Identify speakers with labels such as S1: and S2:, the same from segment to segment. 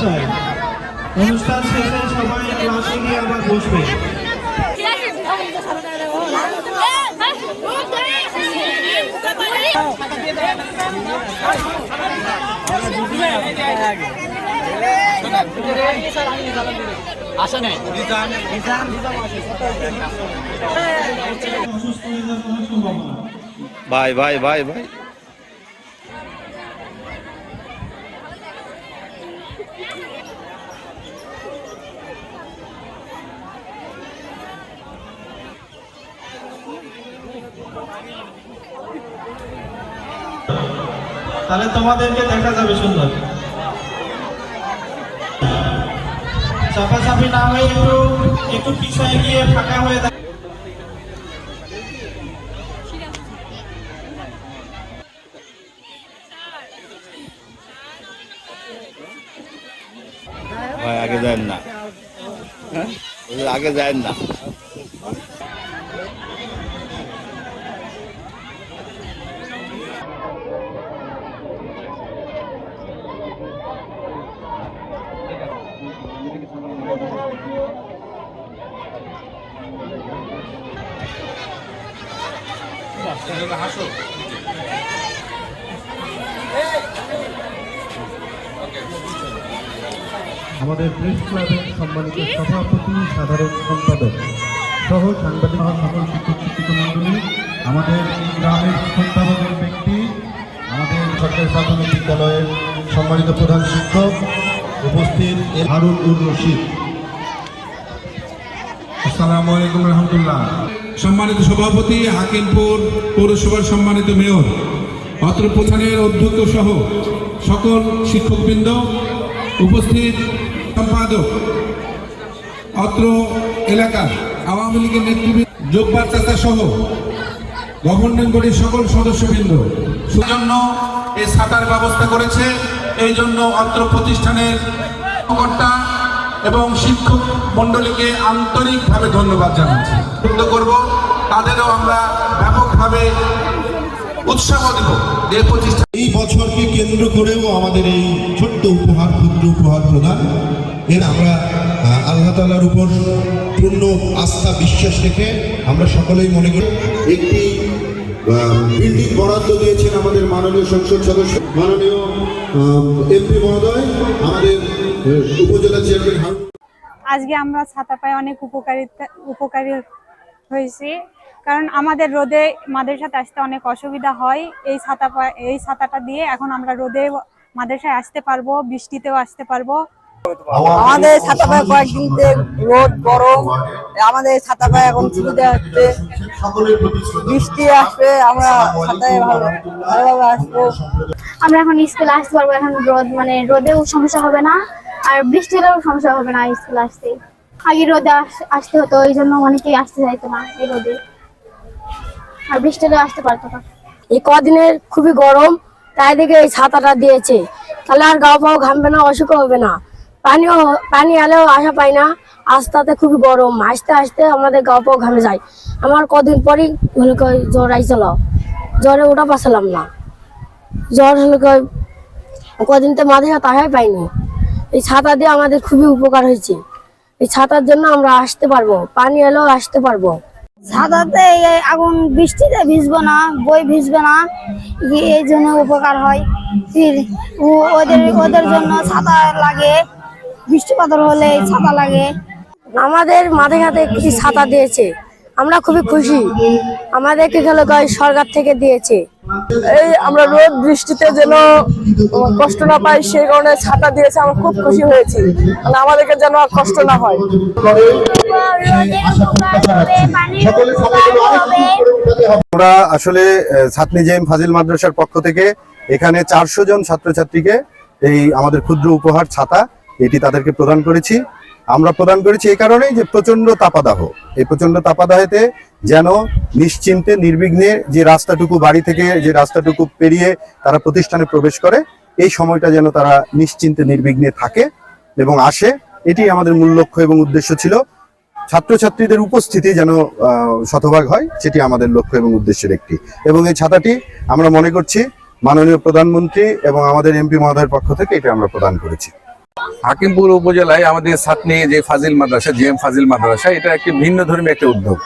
S1: চাই অনুষ্ঠান শেষে সবাই ক্লাসে গিয়ে আবার বসবে।
S2: আসা নেই
S3: ভাই ভাই ভাই ভাই।
S1: তাহলে তোমাদেরকে দেখা যাবে সুন্দর চাপাচাপি না হয়ে একটু একটু পিছনে গিয়ে ফাঁকা হয়ে।
S3: আগে যায় না হ্যাঁ? আগে যায় না
S4: আমাদের প্রেস ক্লাবের সম্মানিত সভাপতি, সাধারণ সম্পাদক সহ সাংবাদিক সকল শিক্ষক শিক্ষিত মন্ডলী আমাদের গ্রামের সন্তানদের ব্যক্তি, আমাদের সরকারি প্রাথমিক বিদ্যালয়ের সম্মানিত প্রধান শিক্ষক উপস্থিত হারুন রশিদ।
S5: আসসালামু আলাইকুম রহমতুল্লাহ। সম্মানিত সভাপতি, হাকিমপুর পৌরসভার সম্মানিত মেয়র, অত্র প্রধানের অধ্যক্ষ সহ সকল শিক্ষকবৃন্দ, উপস্থিত সম্পাদক, অত্র এলাকার আওয়ামী লীগের নেতৃবৃন্দ চাচা সহ গভর্নিং বডির সকল সদস্যবৃন্দ, সেজন্য এই ছাতার ব্যবস্থা করেছে। এই জন্য অত্র প্রতিষ্ঠানের কর্তা এবং শিক্ষক মণ্ডলীকে আন্তরিকভাবে ধন্যবাদ জানাচ্ছি। করব। তাদেরও আমরা ব্যাপকভাবে উৎসাহ দেব। যে প্রতিষ্ঠান
S4: এই বছরকে কেন্দ্র করেও আমাদের এই ছোট্ট উপহার ক্ষুদ্র উপহার প্রদান। এর আমরা আল্লাহ তালার উপর পূর্ণ আস্থা বিশ্বাস রেখে আমরা সকলেই মনে করি। একটি বিল্ডিং বরাদ্দ দিয়েছেন আমাদের মাননীয় সংসদ সদস্য মাননীয় এমপি মহোদয়। আমাদের উপজেলা চেয়ারম্যান
S6: আজকে আমরা ছাতা পায়ে অনেক উপকারিতা উপকারী হয়েছি। কারণ আমাদের রোদে মাদ্রাসাতে আসতে অনেক অসুবিধা হয়। এই ছাতা এই ছাতাটা দিয়ে এখন আমরা রোদে মাদ্রাসায় আসতে পারব বৃষ্টিতেও আসতে পারব।
S7: আমাদের ছাতা পায়ে কয়েকদিন রোদ গরম। আমাদের ছাতা পায়ে এখন সুবিধা হচ্ছে।
S4: সকলের
S7: বৃষ্টি আসবে আমরা ছাতায় ভালো ভালোভাবে আসব।
S8: আমরা এখন স্কুলে আসতে পারব এখন রোদ মানে রোদেও সমস্যা হবে না। আর বৃষ্টি হলেও সমস্যা হবে না, স্কুলে আসতে আগে রোদে আস- আসতে হতো, এই জন্য অনেকেই আসতে চাইতো না এই রোদে। আর বৃষ্টি হলেও আসতে পারতো না।
S7: এই কদিনের খুবই গরম, তাই দিকে এই ছাতাটা দিয়েছে। তাহলে আর গা পাও ঘামবে না অসুখ হবে না। পানিও, পানি এলেও আশা পাই না আস্তে খুবই গরম। আসতে আসতে আমাদের গা পাও ঘামে যায়। আমার কদিন পরই হলো জ্বর আইছিল। জ্বরে ওটা পাচ্ছিলাম না। জ্বর হলো কদিন তো মাঝে তাহাই পাইনি। এই ছাতা দিয়ে আমাদের খুবই উপকার হয়েছে। এই ছাতার জন্য আমরা আসতে পারব পানি এলেও আসতে পারব।
S8: ছাতাতে আগুন বৃষ্টিতে ভিজবো না বই ভিজবে না এই জন্য উপকার হয়। ওদের ওদের জন্য ছাতা লাগে বৃষ্টি পাথর হলে ছাতা লাগে।
S7: আমাদের মাথায় হাতে কিছু ছাতা দিয়েছে। আমরা খুবই খুশি। আমাদেরকে খেলে সরকার থেকে দিয়েছে। এই আমরা রোদ বৃষ্টিতে যেন কষ্ট না পাই, সেই কারণে ছাতা দিয়েছে, আমরা খুব খুশি হয়েছি। মানে আমাদেরকে যেন কষ্ট না হয়।
S3: আমরা আসলে ছাত্রী জেম ফাজিল মাদ্রাসার পক্ষ থেকে এখানে চারশো জন ছাত্রছাত্রীকে এই আমাদের ক্ষুদ্র উপহার ছাতা, এটি তাদেরকে প্রদান করেছি। আমরা প্রদান করেছি এই কারণেই যে প্রচণ্ড তাপাদাহ। এই প্রচণ্ড তাপাদাহেতে যেন নিশ্চিন্তে, নির্বিঘ্নে যে রাস্তাটুকু বাড়ি থেকে, যে রাস্তাটুকু পেরিয়ে তারা প্রতিষ্ঠানে প্রবেশ করে, এই সময়টা যেন তারা নিশ্চিন্তে, নির্বিঘ্নে থাকে এবং আসে। এটি আমাদের মূল লক্ষ্য এবং উদ্দেশ্য ছিল। ছাত্রছাত্রীদের উপস্থিতি যেন শতভাগ হয়, সেটি আমাদের লক্ষ্য এবং উদ্দেশ্যের একটি। এবং এই ছাতাটি আমরা মনে করছি মাননীয় প্রধানমন্ত্রী এবং আমাদের এমপি মহোদয়ের পক্ষ থেকে এটা আমরা প্রদান করেছি।
S9: হাকিমপুর উপজেলায় আমাদের সাতনি যে ফাজিল মাদ্রাসা জিএম ফাজিল মাদ্রাসা, এটা একটি ভিন্ন ধর্মী একটা উদ্যোগ।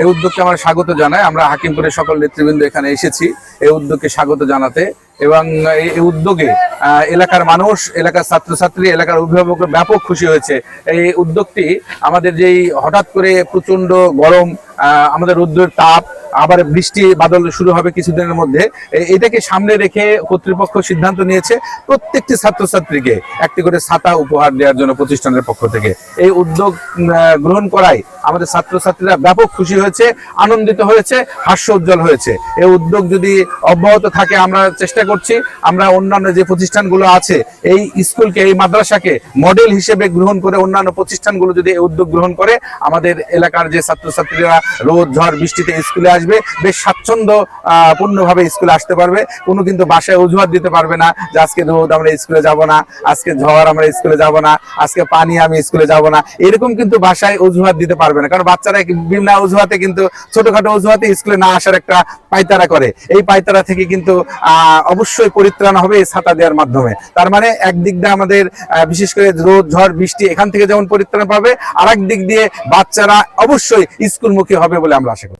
S9: এই উদ্যোগকে আমরা স্বাগত জানাই। আমরা হাকিমপুরের সকল নেতৃবৃন্দ এখানে এসেছি এই উদ্যোগকে স্বাগত জানাতে এবং এই উদ্যোগে এলাকার মানুষ, এলাকার ছাত্রছাত্রী, এলাকার অভিভাবক ব্যাপক খুশি হয়েছে। এই উদ্যোগটি আমাদের যেই হঠাৎ করে প্রচণ্ড গরম আমাদের রৌদ্রের তাপ, আবার বৃষ্টি, বাদল শুরু হবে কিছুদিনের মধ্যে। এটাকে সামনে রেখে কর্তৃপক্ষ সিদ্ধান্ত নিয়েছে প্রত্যেকটি ছাত্রছাত্রীকে একটি করে ছাতা উপহার দেওয়ার জন্য প্রতিষ্ঠানের পক্ষ থেকে। এই উদ্যোগ গ্রহণ করায় আমাদের ছাত্রছাত্রীরা ব্যাপক খুশি হয়েছে, আনন্দিত হয়েছে, হাস্য উজ্জ্বল হয়েছে। এই উদ্যোগ যদি অব্যাহত থাকে, আমরা চেষ্টা করছি, আমরা অন্যান্য যে প্রতিষ্ঠানগুলো আছে, এই স্কুলকে, এই মাদ্রাসাকে মডেল হিসেবে গ্রহণ করে অন্যান্য প্রতিষ্ঠানগুলো যদি এই উদ্যোগ গ্রহণ করে, আমাদের এলাকার যে ছাত্রছাত্রীরা রোদ, ঝড়, বৃষ্টিতে স্কুলে আসবে। বেশ স্বাচ্ছন্দ্য পূর্ণভাবে স্কুলে আসতে পারবে। কোনো কিন্তু বাসায় অজুহাত দিতে পারবে না যে আজকে রোদ, আমরা স্কুলে যাব না। আজকে ঝড়, আমরা স্কুলে যাব না। আজকে পানি, আমি স্কুলে যাব না। এরকম কিন্তু বাসায় অজুহাত দিতে পারবে না। কারণ বাচ্চারা বিভিন্ন অজুহাতে কিন্তু ছোটখাটো অজুহাতে স্কুলে না আসার একটা পাইতারা করে। এই পায়তারা থেকে কিন্তু অবশ্যই পরিত্রাণ হবে এই ছাতা দেওয়ার মাধ্যমে। তার মানে একদিক দিয়ে আমাদের বিশেষ করে রোদ, ঝড়, বৃষ্টি এখান থেকে যেমন পরিত্রাণ পাবে আর দিক দিয়ে বাচ্চারা অবশ্যই স্কুলমুখী হবে বলে আমরা আশা করি।